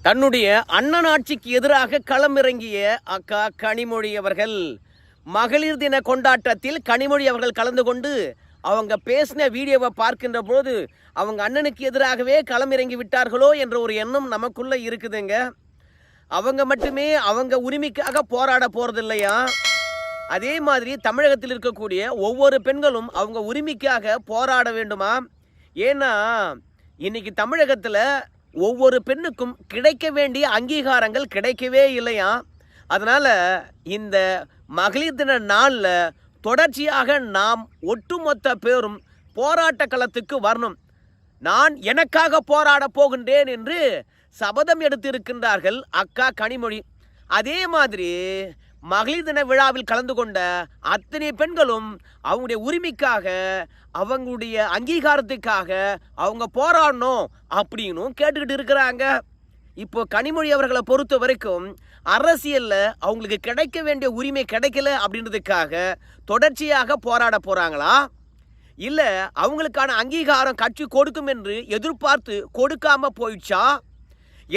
தன்னுடைய அண்ணன் ஆட்சிக்கு எதிராக களமிறங்கிய அக்கா கனிமொழி அவர்கள் மகளிர் தின கொண்டாட்டத்தில் கனிமொழி அவர்கள் கலந்து கொண்டு அவங்க பேசின வீடியோவை பார்க்கின்ற போது அவங்க அண்ணனுக்கு எதிராகவே களமிறங்கி விட்டார்களோ என்ற ஒரு எண்ணம் நமக்குள்ள இருக்குதுங்க. அவங்க மட்டுமே அவங்க உரிமைக்காக போராட போகிறதில்லையா இல்லையா அதே மாதிரி தமிழகத்தில் இருக்கக்கூடிய ஒவ்வொரு பெண்களும் அவங்க உரிமைக்காக போராட வேண்டுமா? ஏன்னா இன்னைக்கு தமிழகத்தில் ஒவ்வொரு பெண்ணுக்கும் கிடைக்க வேண்டிய அங்கீகாரங்கள் கிடைக்கவே இல்லையா? அதனால் இந்த மகளிர் தின நாளில் தொடர்ச்சியாக நாம் ஒட்டுமொத்த பேரும் போராட்ட களத்துக்கு வரணும். நான் எனக்காக போராட போகின்றேன் என்று சபதம் எடுத்திருக்கின்றார்கள் அக்கா கனிமொழி. அதே மாதிரி மகளிர் தின விழாவில் கலந்து கொண்ட அத்தனை பெண்களும் அவங்களுடைய உரிமைக்காக அவங்களுடைய அங்கீகாரத்துக்காக அவங்க போராடணும் அப்படின்னும் கேட்டுக்கிட்டு இருக்கிறாங்க. இப்போ கனிமொழி அவர்களை பொறுத்த வரைக்கும் அரசியலில் அவங்களுக்கு கிடைக்க வேண்டிய உரிமை கிடைக்கல அப்படின்றதுக்காக தொடர்ச்சியாக போராட போகிறாங்களா இல்லை அவங்களுக்கான அங்கீகாரம் கட்சி கொடுக்கும் என்று எதிர்பார்த்து கொடுக்காம போயிடுச்சா?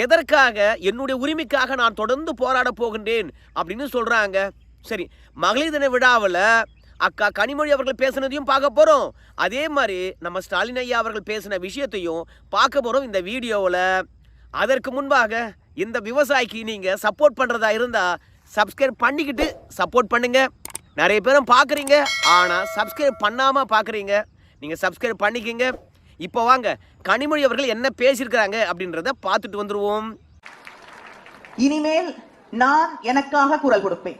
எதற்காக என்னுடைய உரிமைக்காக நான் தொடர்ந்து போராட போகின்றேன் அப்படின்னு சொல்கிறாங்க சரி மகளிர் தின விழாவில் அக்கா கனிமொழி அவர்கள் பேசுனதையும் பார்க்க போகிறோம் அதே மாதிரி நம்ம ஸ்டாலின் ஐயா அவர்கள் பேசின விஷயத்தையும் பார்க்க போகிறோம் இந்த வீடியோவில். அதற்கு முன்பாக இந்த விவசாயிக்கு நீங்கள் சப்போர்ட் பண்ணுறதா இருந்தால் சப்ஸ்கிரைப் பண்ணிக்கிட்டு சப்போர்ட் பண்ணுங்கள் நிறைய பேரும் பார்க்குறீங்க ஆனால் சப்ஸ்கிரைப் பண்ணாமல் பார்க்குறீங்க. நீங்கள் சப்ஸ்கிரைப் பண்ணிக்கிங்க. இப்போ வாங்க கனிமொழி அவர்கள் என்ன பேசியிருக்கிறாங்க அப்படின்றத பார்த்துட்டு வந்துருவோம். இனிமேல் நான் எனக்காக குரல் கொடுப்பேன்.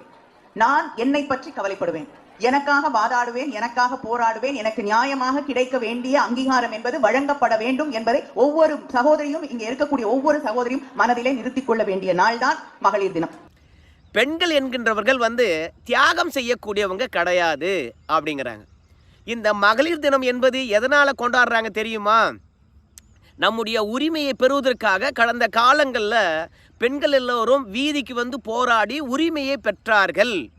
நான் என்னை பற்றி கவலைப்படுவேன். எனக்காக வாதாடுவேன் எனக்காக போராடுவேன் எனக்கு நியாயமாக கிடைக்க வேண்டிய அங்கீகாரம் என்பது வழங்கப்பட வேண்டும் என்பதை ஒவ்வொரு சகோதரியும் இங்கே இருக்கக்கூடிய ஒவ்வொரு சகோதரியும் மனதிலே நிறுத்திக் கொள்ள வேண்டிய நாள்தான் மகளிர் தினம். பெண்கள் என்கின்றவர்கள் வந்து தியாகம் செய்யக்கூடியவங்க கிடையாது அப்படிங்கிறாங்க. இந்த மகளிர் தினம் என்பது எதனால் கொண்டாடுறாங்க தெரியுமா? நம்முடைய உரிமையை பெறுவதற்காக கடந்த காலங்களில் பெண்கள் எல்லோரும் வீதிக்கு வந்து போராடி உரிமையை பெற்றார்கள்.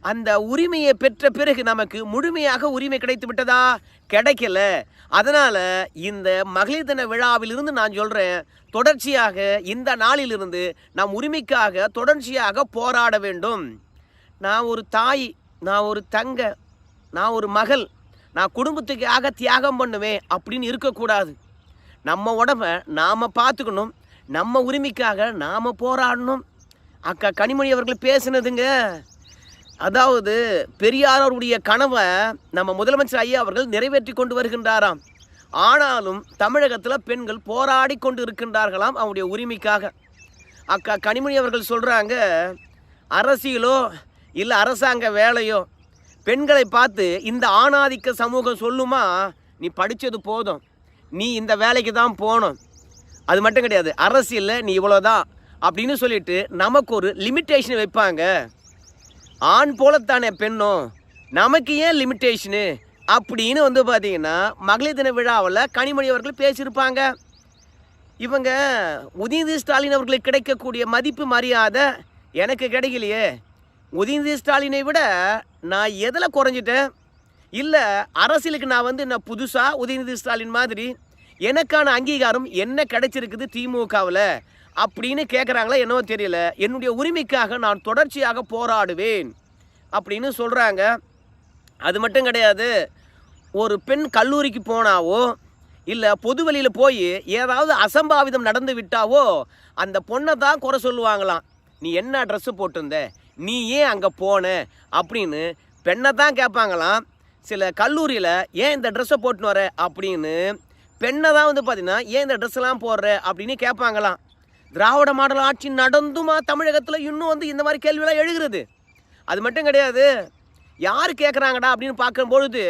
அந்த உரிமையை பெற்ற பிறகு நமக்கு முழுமையாக உரிமை கிடைத்து விட்டதா? கிடைக்கல. அதனால் இந்த மகளிர் தின விழாவிலிருந்து நான் சொல்கிறேன் தொடர்ச்சியாக இந்த நாளிலிருந்து நாம் உரிமைக்காக தொடர்ச்சியாக போராட வேண்டும். நான் ஒரு தாய் நான் ஒரு தங்க நான் ஒரு மகள் நான் குடும்பத்துக்காக தியாகம் பண்ணுவேன் அப்படின்னு இருக்கக்கூடாது. நம்ம உடம்ப நாம் பார்த்துக்கணும். நம்ம உரிமைக்காக நாம் போராடணும். அக்கா கனிமொழி அவர்கள் பேசினதுங்க. அதாவது பெரியாரோருடைய கனவை நம்ம முதலமைச்சர் ஐயா அவர்கள் நிறைவேற்றி கொண்டு வருகின்றாராம். ஆனாலும் தமிழகத்தில் பெண்கள் போராடி கொண்டு இருக்கின்றார்களாம் அவருடைய உரிமைக்காக. அக்கா கனிமொழி அவர்கள் சொல்கிறாங்க அரசியலோ இல்லை அரசாங்க வேலையோ பெண்களை பார்த்து இந்த ஆணாதிக்க சமூகம் சொல்லுமா? நீ படித்தது போதும். நீ இந்த வேலைக்கு தான் போகணும். அது மட்டும் கிடையாது. அரசியலில் நீ இவ்வளோதான் அப்படின்னு சொல்லிட்டு நமக்கு ஒரு லிமிட்டேஷன் வைப்பாங்க. ஆண் போலத்தானே பெண்ணும்? நமக்கு ஏன் லிமிட்டேஷனு அப்படின்னு வந்து பார்த்தீங்கன்னா மகளிர் தின விழாவில் கனிமொழி அவர்கள் பேசியிருப்பாங்க. இவங்க உதயநிதி ஸ்டாலின் அவர்களுக்கு கிடைக்கக்கூடிய மதிப்பு மரியாதை எனக்கு கிடைக்கலையே. உதயநிதி ஸ்டாலினை விட நான் எதில் குறைஞ்சிட்டேன்? இல்லை அரசியலுக்கு நான் வந்து நான் புதுசாக உதயநிதி ஸ்டாலின் மாதிரி எனக்கான அங்கீகாரம் என்ன கிடைச்சிருக்குது திமுகவில் அப்படின்னு கேட்குறாங்களா என்னவோ தெரியல. என்னுடைய உரிமைக்காக நான் தொடர்ச்சியாக போராடுவேன் அப்படின்னு சொல்கிறாங்க அது மட்டும் கிடையாது. ஒரு பெண் கல்லூரிக்கு போனாவோ இல்லை பொது வெளியில் போய் ஏதாவது அசம்பாவிதம் நடந்து விட்டாவோ அந்த பொண்ணை தான் குறை சொல்லுவாங்களாம். நீ என்ன ட்ரெஸ்ஸு போட்டிருந்த? நீ ஏன் அங்கே போன? அப்படின்னு பெண்ணை தான் கேட்பாங்களாம் சில கல்லூரியில் ஏன் இந்த ட்ரெஸ்ஸை போட்டுன்னு வர? அப்படின்னு பெண்ணை தான் வந்து பார்த்தீங்கன்னா ஏன் இந்த ட்ரெஸ்ஸெல்லாம் போடுற? அப்படின்னு கேட்பாங்களாம் திராவிட மாடல் ஆட்சி நடந்துமா தமிழகத்தில் இன்னும் வந்து இந்த மாதிரி கேள்வியெல்லாம் எழுகிறது? அது மட்டும் கிடையாது. யார் கேட்குறாங்கடா அப்படின்னு பார்க்கும்பொழுது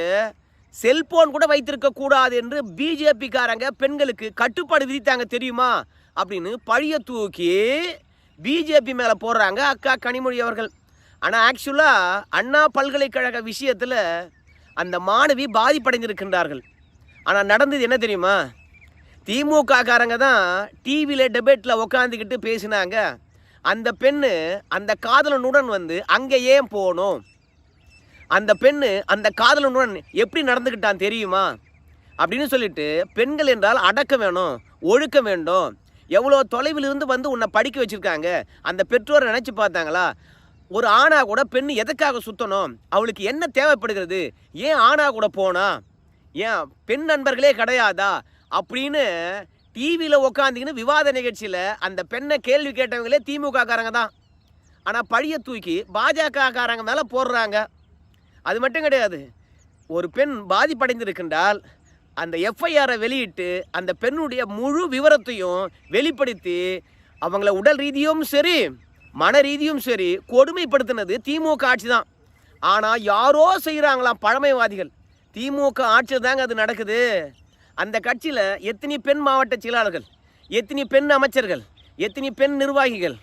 செல்போன் கூட வைத்திருக்க கூடாது என்று பிஜேபிக்காரங்க பெண்களுக்கு கட்டுப்பாடு விதித்தாங்க தெரியுமா? அப்படின்னு பழிய தூக்கி பிஜேபி மேலே போடுறாங்க அக்கா கனிமொழி அவர்கள். ஆனால் ஆக்சுவலாக அண்ணா பல்கலைக்கழக விஷயத்தில் அந்த மாணவி பாதிப்படைந்திருக்கின்றார்கள். ஆனால் நடந்தது என்ன தெரியுமா? திமுக காரங்க தான் டிவியில் டெபேட்டில் உக்காந்துக்கிட்டு பேசினாங்க. அந்த பெண்ணு அந்த காதலனுடன் வந்து அங்கே ஏன் போகணும்? அந்த பெண்ணு அந்த காதலனுடன் எப்படி நடந்துக்கிட்டான் தெரியுமா? அப்படின்னு சொல்லிட்டு பெண்கள் என்றால் அடக்க வேணும் ஒழுக்க வேண்டும். எவ்வளோ தொலைவில் இருந்து வந்து உன்னை படிக்க வச்சுருக்காங்க? அந்த பெற்றோரை நினச்சி பார்த்தாங்களா? ஒரு ஆணா கூட பெண் எதுக்காக சுற்றணும் அவளுக்கு என்ன தேவைப்படுகிறது? ஏன் ஆணா கூட போனா? ஏன் பெண் நண்பர்களே கிடையாதா? அப்படின்னு டிவியில் உக்காந்திங்கன்னு விவாத நிகழ்ச்சியில் அந்த பெண்ணை கேள்வி கேட்டவங்களே திமுகக்காரங்க தான். ஆனால் பழியை தூக்கி பாஜகக்காரங்க மேலே போடுறாங்க. அது மட்டும் கிடையாது. ஒரு பெண் பாதிப்படைந்திருக்கின்றால் அந்த எஃப்ஐஆரை வெளியிட்டு அந்த பெண்ணுடைய முழு விவரத்தையும் வெளிப்படுத்தி அவங்கள உடல் ரீதியும் சரி மன ரீதியும் சரி கொடுமைப்படுத்தினது திமுக ஆட்சி தான். ஆனால் யாரோ செய்கிறாங்களாம் பழமைவாதிகள். திமுக ஆட்சி தாங்க அது நடக்குது. அந்த கட்சியில் எத்தனை பெண் மாவட்ட செயலாளர்கள் எத்தனை பெண் அமைச்சர்கள் எத்தனை பெண் நிர்வாகிகள்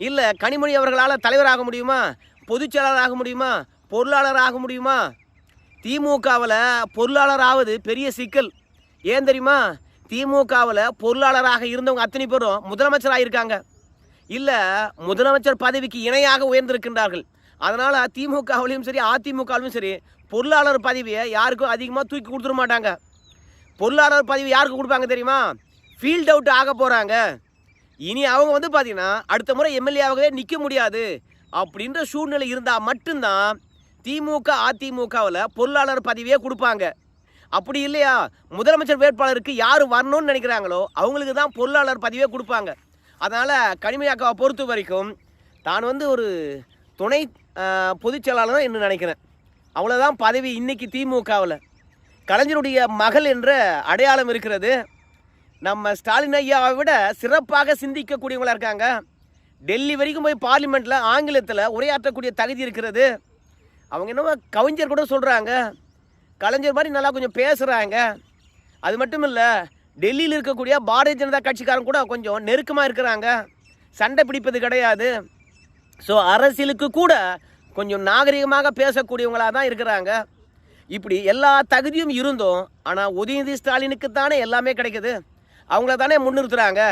இல்லை கனிமொழி அவர்களால் தலைவராக முடியுமா பொதுச்செயலாளர் ஆக முடியுமா பொருளாளர் ஆக முடியுமா திமுகவில் பொருளாளர் ஆவது பெரிய சிக்கல். ஏன் தெரியுமா? திமுகவில் பொருளாளராக இருந்தவங்க அத்தனை பேரும் முதலமைச்சராக இருக்காங்க. இல்லை முதலமைச்சர் பதவிக்கு இணையாக உயர்ந்திருக்கின்றார்கள். அதனால் திமுகவிலையும் சரி அதிமுகவிலும் சரி பொருளாளர் பதவியை யாருக்கும் அதிகமாக தூக்கி கொடுத்துட மாட்டாங்க. பொருளாளர் பதவி யாருக்கு கொடுப்பாங்க தெரியுமா? ஃபீல்ட் அவுட் ஆக போகிறாங்க இனி அவங்க வந்து பார்த்திங்கன்னா அடுத்த முறை எம்எல்ஏவாகவே நிற்க முடியாது. அப்படின்ற சூழ்நிலை இருந்தால் மட்டும்தான் திமுக அதிமுகவில் பொருளாளர் பதவியே கொடுப்பாங்க. அப்படி இல்லையா? முதலமைச்சர் வேட்பாளருக்கு யார் வரணும்னு நினைக்கிறாங்களோ அவங்களுக்கு தான் பொருளாளர் பதவியே கொடுப்பாங்க. அதனால் கனிமையாக்காவை பொறுத்த வரைக்கும் தான் வந்து ஒரு துணை பொதுச் செயலாளர் என்று நினைக்கிறேன். அவ்வளோதான் பதவி இன்றைக்கி திமுகவில். கலைஞருடைய மகள் என்ற அடையாளம் இருக்கிறது. நம்ம ஸ்டாலின் ஐயாவை விட சிறப்பாக சிந்திக்கக்கூடியவங்களாக இருக்காங்க. டெல்லி வரைக்கும் போய் பார்லிமெண்ட்டில் ஆங்கிலத்தில் உரையாற்றக்கூடிய தகுதி இருக்கிறது. அவங்க என்னமோ கவிஞர் கூட சொல்கிறாங்க கலைஞர் மாதிரி நல்லா கொஞ்சம் பேசுகிறாங்க அது மட்டும் இல்லை டெல்லியில் இருக்கக்கூடிய பாரதிய ஜனதா கட்சிக்காரங்க கூட கொஞ்சம் நெருக்கமாக இருக்கிறாங்க. சண்டை பிடிப்பது கிடையாது. ஸோ அரசியலுக்கு கூட கொஞ்சம் நாகரிகமாக பேசக்கூடியவங்களாக தான் இருக்கிறாங்க. இப்படி எல்லா தகுதியும் இருந்தும் ஆனால் உதயநிதி ஸ்டாலினுக்கு தானே எல்லாமே கிடைக்குது. அவங்கள தானே முன்னிறுத்துறாங்க.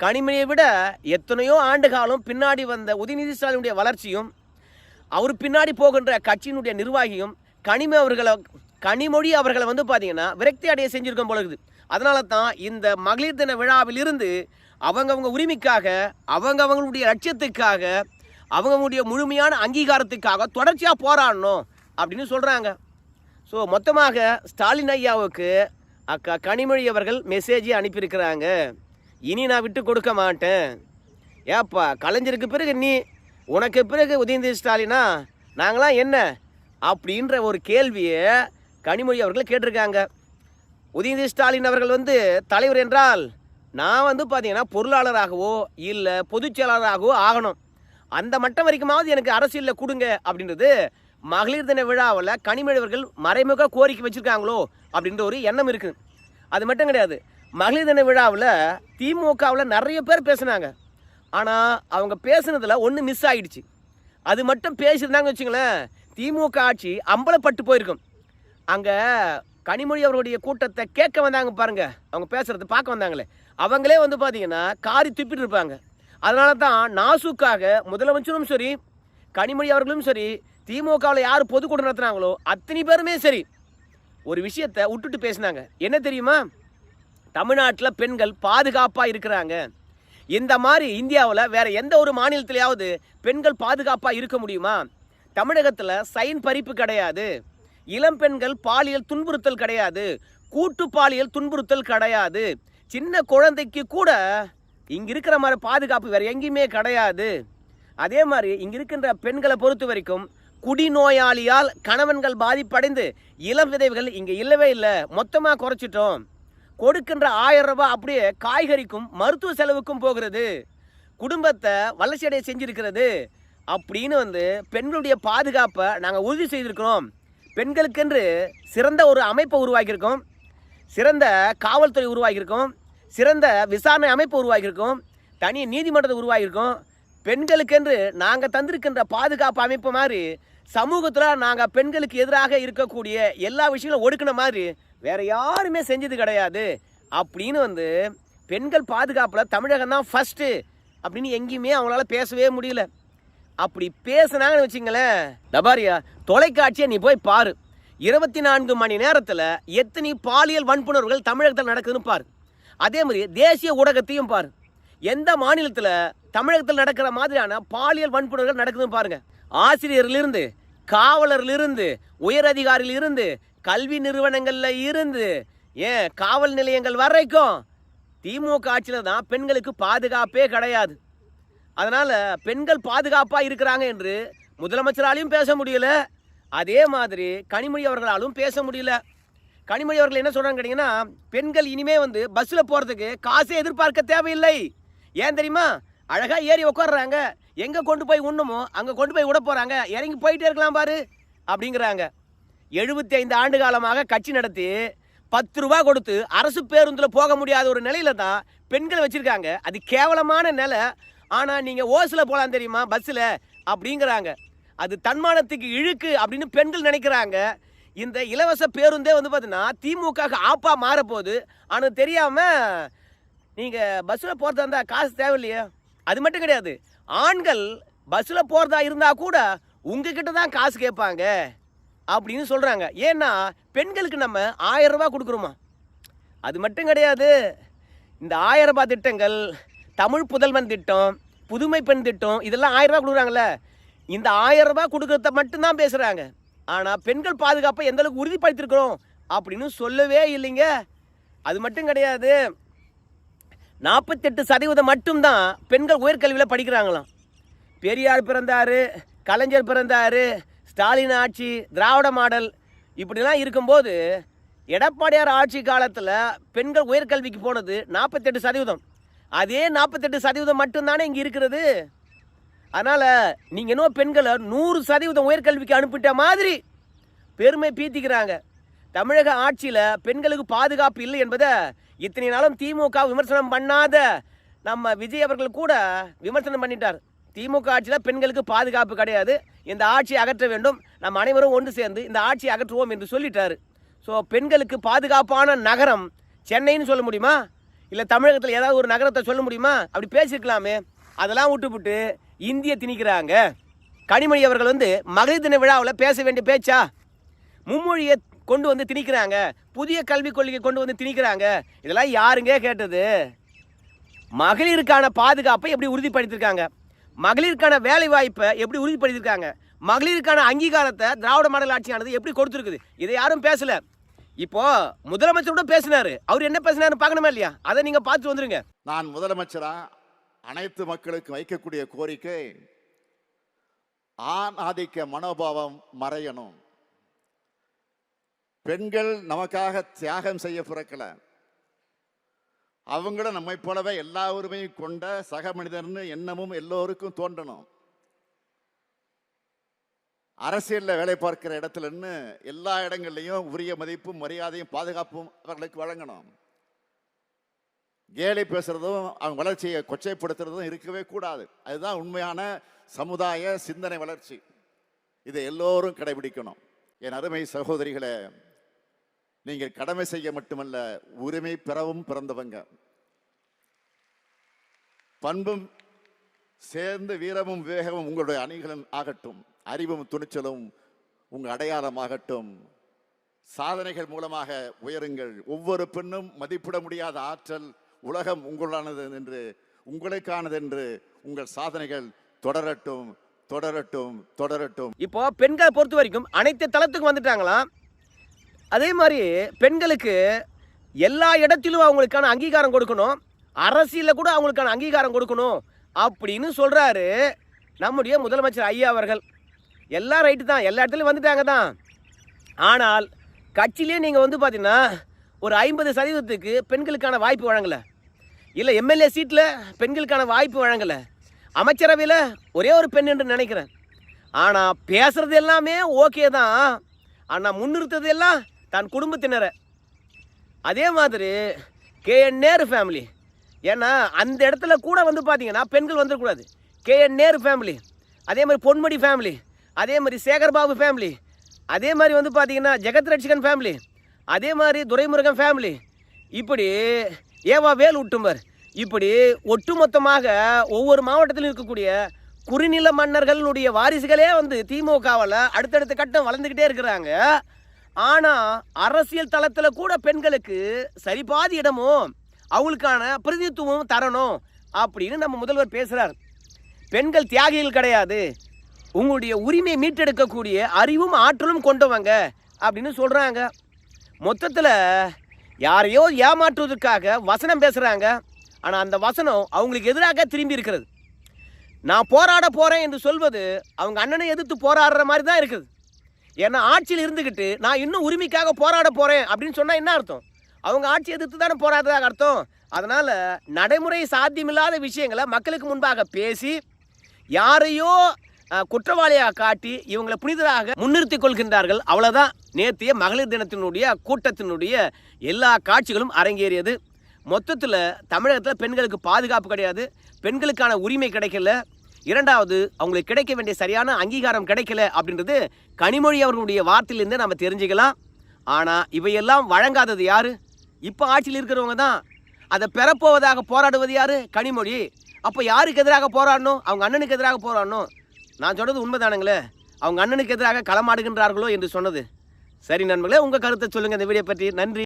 கனிமணியை விட எத்தனையோ ஆண்டு காலம் பின்னாடி வந்த உதயநிதி ஸ்டாலினுடைய வளர்ச்சியும் அவர் பின்னாடி போகின்ற கட்சியினுடைய நிர்வாகியும் கனிம அவர்களை கனிமொழி அவர்களை வந்து பார்த்தீங்கன்னா விரக்தி அடைய செஞ்சுருக்கோம் போல இருக்குது. அதனால தான் இந்த மகளிர் தின விழாவில் இருந்து அவங்கவங்க உரிமைக்காக அவங்கவங்களுடைய லட்சியத்துக்காக அவங்கவுங்களுடைய முழுமையான அங்கீகாரத்துக்காக தொடர்ச்சியாக போராடணும் அப்படின்னு சொல்கிறாங்க ஸோ மொத்தமாக ஸ்டாலின் ஐயாவுக்கு அக்கா கனிமொழி அவர்கள் மெசேஜை அனுப்பியிருக்கிறாங்க. இனி நான் விட்டு கொடுக்க மாட்டேன். ஏப்பா கலைஞருக்கு பிறகு நீ உனக்கு பிறகு உதயநிதி ஸ்டாலினா? நாங்களாம் என்ன? அப்படின்ற ஒரு கேள்வியை கனிமொழி அவர்கள் கேட்டிருக்காங்க. உதயநிதி ஸ்டாலின் அவர்கள் வந்து தலைவர் என்றால் நான் வந்து பார்த்தீங்கன்னா பொருளாளராகவோ இல்லை பொதுச் செயலாளராகவோ ஆகணும். அந்த மட்டம் வரைக்குமாவது எனக்கு அரசியலில் கொடுங்க அப்படின்றது மகளிர் தின விழாவில் கனிமொழி அவர்கள் மறைமுக கோரிக்கை வச்சுருக்காங்களோ அப்படின்ற ஒரு எண்ணம் இருக்குது அது மட்டும் கிடையாது மகளிர் தின விழாவில் திமுகவில் நிறைய பேர் பேசுனாங்க. ஆனால் அவங்க பேசுனதில் ஒன்று மிஸ் ஆகிடுச்சு அது மட்டும் பேசியிருந்தாங்கன்னு வச்சுங்களேன் திமுக ஆட்சி அம்பலப்பட்டு போயிருக்கும். அங்கே கனிமொழி அவருடைய கூட்டத்தை கேட்க வந்தாங்க பாருங்க. அவங்க பேசுறது பார்க்க வந்தாங்களே. அவங்களே வந்து பார்த்தீங்கன்னா காரி துப்பிட்டு இருப்பாங்க. அதனால தான் நாசுக்காக முதலமைச்சரும் சரி கனிமொழி அவர்களும் சரி திமுகவில் யார் பொதுக்கூட்டம் நடத்துனாங்களோ அத்தனை பேருமே சரி. ஒரு விஷயத்தை விட்டுட்டு பேசினாங்க. என்ன தெரியுமா? தமிழ்நாட்டில் பெண்கள் பாதுகாப்பாக இருக்கிறாங்க. இந்த மாதிரி இந்தியாவில் வேற எந்த ஒரு மாநிலத்திலேயாவது பெண்கள் பாதுகாப்பாக இருக்க முடியுமா? தமிழகத்தில் சைன் பறிப்பு கிடையாது. இளம் பெண்கள் பாலியல் துன்புறுத்தல் கிடையாது. கூட்டு பாலியல் துன்புறுத்தல் கிடையாது. சின்ன குழந்தைக்கு கூட இங்க இருக்கிற மாதிரி பாதுகாப்பு வேற எங்கேயுமே கிடையாது. அதே மாதிரி இங்க இருக்கின்ற பெண்களை பொறுத்த வரைக்கும் குடிநோயாளியால் கணவன்கள் பாதிப்படைந்து இளம் விதைவுகள் இங்க இல்லவே இல்லை. மொத்தமா குறைச்சிட்டோம். கொடுக்கின்ற ஆயிரம் ரூபாய் அப்படியே காய்கறிக்கும் மருத்துவ செலவுக்கும் போகிறது. குடும்பத்தை வளர்ச்சியடைய செஞ்சிருக்கிறது. அப்படின்னு வந்து பெண்களுடைய பாதுகாப்பை நாங்கள் உறுதி செய்திருக்கிறோம். பெண்களுக்கென்று சிறந்த ஒரு அமைப்பை உருவாக்கியிருக்கோம். சிறந்த காவல்துறை உருவாக்கியிருக்கோம். சிறந்த விசாரணை அமைப்பு உருவாக்கியிருக்கோம். தனி நீதிமன்றத்தை உருவாகியிருக்கோம் பெண்களுக்கென்று நாங்கள் தந்திருக்கின்ற பாதுகாப்பு அமைப்பு மாதிரி சமூகத்தில் நாங்கள் பெண்களுக்கு எதிராக இருக்கக்கூடிய எல்லா விஷயங்களும் ஒடுக்கின மாதிரி வேற யாருமே செஞ்சது கிடையாது. அப்படின்னு வந்து பெண்கள் பாதுகாப்பில் தமிழகம் தான் ஃபஸ்ட்டு அப்படின்னு எங்கேயுமே அவங்களால பேசவே முடியல. அப்படி பேசுனாங்கன்னு வச்சுங்களேன் தபாரியா தொலைக்காட்சியை நீ போய் பாரு. இருபத்தி நான்கு மணி நேரத்தில் எத்தனை பாலியல் வன்புணர்வுகள் தமிழகத்தில் நடக்குதுன்னு பாரு. அதே மாதிரி தேசிய ஊடகத்தையும் பாரு. எந்த மாநிலத்தில் தமிழகத்தில் நடக்கிற மாதிரியான பாலியல் வன்புணர்வுகள் நடக்குதுன்னு பாருங்க. ஆசிரியரிலிருந்து காவலரிலிருந்து உயர் அதிகாரியிலிருந்து கல்வி நிறுவனங்களில் இருந்து ஏன் காவல் நிலையங்கள் வரைக்கும் திமுக ஆட்சியில் தான் பெண்களுக்கு பாதுகாப்பே கிடையாது. அதனால் பெண்கள் பாதுகாப்பாக இருக்கிறாங்க என்று முதலமைச்சராலையும் பேச முடியல. அதே மாதிரி கனிமொழி அவர்களாலும் பேச முடியல. கனிமொழி அவர்கள் என்ன சொல்கிறாங்க கேட்டிங்கன்னா பெண்கள் இனிமே வந்து பஸ்ஸில் போகிறதுக்கு காசே எதிர்பார்க்க தேவையில்லை. ஏன் தெரியுமா? அழகாக ஏறி உட்காடுறாங்க எங்கே கொண்டு போய் உண்ணுமோ அங்கே கொண்டு போய் விட போகிறாங்க இறங்கி போயிட்டே இருக்கலாம் பாரு அப்படிங்கிறாங்க. எழுபத்தி ஐந்து ஆண்டு காலமாக கட்சி நடத்தி பத்து ரூபா கொடுத்து அரசு பேருந்தில் போக முடியாத ஒரு நிலையில தான் பெண்கள் வச்சுருக்காங்க. அது கேவலமான நிலை. ஆனால் நீங்கள் ஓசில் போகலாம் தெரியுமா? பஸ்ஸில் அப்படிங்கிறாங்க. அது தன்மானத்துக்கு இழுக்கு அப்படின்னு பெண்கள் நினைக்கிறாங்க. இந்த இலவச பேருந்தே வந்து பார்த்தீங்கன்னா திமுக ஆப்பா மாறப்போகுது. ஆனால் தெரியாமல் நீங்கள் பஸ்ஸில் போகிறதா இருந்தால் காசு தேவையில்லையே. அது மட்டும் கிடையாது. ஆண்கள் பஸ்ஸில் போகிறதா இருந்தால் கூட உங்ககிட்ட தான் காசு கேட்பாங்க. அப்படின்னு சொல்கிறாங்க ஏன்னா பெண்களுக்கு நம்ம ஆயிரம் ரூபா கொடுக்குறோமா? அது மட்டும் கிடையாது. இந்த ஆயிரம் ரூபாய் திட்டங்கள் தமிழ் புதல்வன் திட்டம் புதுமை பெண் திட்டம் இதெல்லாம் ஆயிரம் ரூபா கொடுக்குறாங்கல்ல. இந்த ஆயிரம் ரூபாய் கொடுக்கறத மட்டும்தான் பேசுகிறாங்க ஆனால் பெண்கள் பாதுகாப்பை எந்த அளவுக்கு உறுதிப்படுத்திருக்கிறோம் அப்படின்னு சொல்லவே இல்லைங்க. அது மட்டும் கிடையாது. நாற்பத்தெட்டு சதவீதம் மட்டும்தான் பெண்கள் உயர்கல்வியில் படிக்கிறாங்களாம். பெரியார் பிறந்தார் கலைஞர் பிறந்தார் ஸ்டாலின் ஆட்சி திராவிட மாடல் இப்படிலாம் இருக்கும்போது எடப்பாடியார் ஆட்சி காலத்தில் பெண்கள் உயர்கல்விக்கு போனது நாற்பத்தெட்டு சதவீதம். அதே நாற்பத்தெட்டு சதவீதம் மட்டும்தானே இங்கே இருக்கிறது. அதனால் நீங்கள் இன்னும் பெண்களை நூறு சதவீதம் உயர்கல்விக்கு அனுப்பிட்ட மாதிரி பெருமை பீத்திக்கிறாங்க. தமிழக ஆட்சியில் பெண்களுக்கு பாதுகாப்பு இல்லை என்பதை இத்தனை நாளும் திமுக விமர்சனம் பண்ணாத நம்ம விஜய் அவர்கள் கூட விமர்சனம் பண்ணிட்டார். திமுக ஆட்சியில் பெண்களுக்கு பாதுகாப்பு கிடையாது. இந்த ஆட்சியை அகற்ற வேண்டும். நம் அனைவரும் ஒன்று சேர்ந்து இந்த ஆட்சியை அகற்றுவோம் என்று சொல்லிட்டாரு. ஸோ பெண்களுக்கு பாதுகாப்பான நகரம் சென்னைன்னு சொல்ல முடியுமா? இல்லை தமிழகத்தில் ஏதாவது ஒரு நகரத்தை சொல்ல முடியுமா? அப்படி பேசியிருக்கலாமே அதெல்லாம் விட்டுப்புட்டு இந்திய திணிக்கிறாங்க. கனிமொழி அவர்கள் வந்து மகளிர் தின விழாவில் பேச வேண்டிய பேச்சா? மும்மொழியை கொண்டு வந்து திணிக்கிறாங்க. புதிய கல்விக் கொள்கையை கொண்டு வந்து திணிக்கிறாங்க. இதெல்லாம் யாருங்க கேட்டது? மகளிருக்கான பாதுகாப்பை எப்படி உறுதிப்படுத்தியிருக்காங்க மகளிருக்கான வேலை வாய்ப்பை எப்படி உறுதிப்படுத்தியிருக்காங்க? மகளிருக்கான அங்கீகாரத்தை திராவிட மாடல் ஆட்சியானது எப்படி கொடுத்துருக்குது? இதை யாரும் பேசல. இப்போ முதலமைச்சரோட பேசினாரு. அவர் என்ன பேசினாரு பார்க்கணுமா இல்லையா? அதை நீங்க பார்த்து வந்துருங்க. நான் முதலமைச்சரா அனைத்து மக்களுக்கும் வைக்கக்கூடிய கோரிக்கை ஆண் ஆதிக்க மனோபாவம் மறையணும். பெண்கள் நமக்காக தியாகம் செய்ய பிறக்கல. அவங்களும் நம்மை போலவே எல்லா உரிமையும் கொண்ட சக மனிதர்னு எண்ணமும் எல்லோருக்கும் தோன்றணும். அரசியலில் வேலை பார்க்கிற இடத்துலன்னு எல்லா இடங்கள்லையும் உரிய மதிப்பும் மரியாதையும் பாதுகாப்பும் அவர்களுக்கு வழங்கணும். கேலி பேசுறதும் அவங்க வளர்ச்சியை கொச்சைப்படுத்துறதும் இருக்கவே கூடாது. அதுதான் உண்மையான சமுதாய சிந்தனை வளர்ச்சி. இதை எல்லோரும் கடைபிடிக்கணும். என் அருமை சகோதரிகளை நீங்கள் கடமை செய்ய மட்டுமல்ல உரிமை பெறவும் பிறந்தவங்க. பண்பும் சேர்ந்து வீரமும் விவேகமும் உங்களுடைய அணிகளும் ஆகட்டும். அறிவும் துணிச்சலும் உங்கள் அடையாளமாகட்டும் சாதனைகள் மூலமாக உயருங்கள். ஒவ்வொரு பெண்ணும் மதிப்பிட முடியாத ஆற்றல் உலகம் உங்களானது என்று உங்களுக்கானது என்று உங்கள் சாதனைகள் தொடரட்டும் தொடரட்டும் தொடரட்டும். இப்போ பெண்களை பொறுத்த வரைக்கும் அனைத்து தளத்துக்கும் வந்துட்டாங்களாம் அதே மாதிரி பெண்களுக்கு எல்லா இடத்திலும் அவங்களுக்கான அங்கீகாரம் கொடுக்கணும். அரசியலில் கூட அவங்களுக்கான அங்கீகாரம் கொடுக்கணும் அப்படின்னு சொல்கிறாரு நம்முடைய முதலமைச்சர் ஐயா அவர்கள். எல்லாம் ரைட்டு தான். எல்லா இடத்துலையும் வந்துட்டாங்க தான். ஆனால் கட்சியிலே நீங்கள் வந்து பார்த்தீங்கன்னா ஒரு ஐம்பது சதவீதத்துக்கு பெண்களுக்கான வாய்ப்பு வழங்கலை. இல்லை எம்எல்ஏ சீட்டில் பெண்களுக்கான வாய்ப்பு வழங்கலை. அமைச்சரவையில் ஒரே ஒரு பெண் என்று நினைக்கிறேன். ஆனால் பேசுறது எல்லாமே ஓகே தான். ஆனால் முன்னிறுத்தது எல்லாம் தன் குடும்பத்தினரை. அதே மாதிரி கேஎன் நேரு ஃபேமிலி ஏன்னா அந்த இடத்துல கூட வந்து பார்த்தீங்கன்னா பெண்கள் வந்துடக்கூடாது. கேஎன் நேரு ஃபேமிலி அதே மாதிரி பொன்முடி ஃபேமிலி அதே மாதிரி சேகர்பாபு ஃபேமிலி அதே மாதிரி வந்து பார்த்தீங்கன்னா ஜெகத் ரட்சிகன் ஃபேமிலி அதே மாதிரி துரைமுருகன் ஃபேமிலி இப்படி ஏவா வேல் உட்டும்பர். இப்படி ஒட்டுமொத்தமாக ஒவ்வொரு மாவட்டத்திலும் இருக்கக்கூடிய குறுநில மன்னர்களுடைய வாரிசுகளே வந்து திமுகவில் அடுத்தடுத்த கட்டம் வளர்ந்துக்கிட்டே இருக்கிறாங்க. ஆனா அரசியல் தளத்துல கூட பெண்களுக்கு சரிபாதி இடமும் அவங்களுக்கான பிரதிநிதித்துவம் தரணும் அப்படின்னு நம்ம முதல்வர் பேசுறார். பெண்கள் தியாகிகள் கிடையாது. உங்களுடைய உரிமையை மீட்டெடுக்கக்கூடிய அறிவும் ஆற்றலும் கொண்டவங்க அப்படின்னு சொல்றாங்க. மொத்தத்தில் யாரையோ ஏமாற்றுவதற்காக வசனம் பேசுறாங்க. ஆனால் அந்த வசனம் அவங்களுக்கு எதிராக திரும்பி இருக்கிறது. நான் போராட போறேன் என்று சொல்வது அவங்க அண்ணனை எதிர்த்து போராடுற மாதிரி தான் இருக்குது. ஏன்னா ஆட்சியில் இருந்துக்கிட்டு நான் இன்னும் உரிமைக்காக போராட போகிறேன் அப்படின்னு சொன்னால் என்ன அர்த்தம்? அவங்க ஆட்சி எதிர்த்து தானே போராடுறதாக அர்த்தம்? அதனால் நடைமுறை சாத்தியமில்லாத விஷயங்களை மக்களுக்கு முன்பாக பேசி யாரையோ குற்றவாளியாக காட்டி இவங்களை புனிதராக முன்னிறுத்தி கொள்கின்றார்கள். அவ்வளோதான் நேற்றைய மகளிர் தினத்தினுடைய கூட்டத்தினுடைய எல்லா காட்சிகளும் அரங்கேறியது. மொத்தத்தில் தமிழகத்தில் பெண்களுக்கு பாதுகாப்பு கிடையாது. பெண்களுக்கான உரிமை கிடைக்கல. இரண்டாவது அவங்களுக்கு கிடைக்க வேண்டிய சரியான அங்கீகாரம் கிடைக்கல அப்படின்றது கனிமொழி அவர்களுடைய வார்த்தையிலேருந்து நம்ம தெரிஞ்சுக்கலாம். ஆனால் இவையெல்லாம் வழங்காதது யார்? இப்போ ஆட்சியில் இருக்கிறவங்க தான். அதை பெறப்போவதாக போராடுவது யார்? கனிமொழி. அப்போ யாருக்கு எதிராக போராடணும்? அவங்க அண்ணனுக்கு எதிராக போராடணும். நான் சொன்னது உண்மைதானுங்களே. அவங்க அண்ணனுக்கு எதிராக களமாடுகின்றார்களோ என்று சொன்னது. சரி நண்பர்களே உங்கள் கருத்தை சொல்லுங்கள் இந்த வீடியோ பற்றி நன்றி.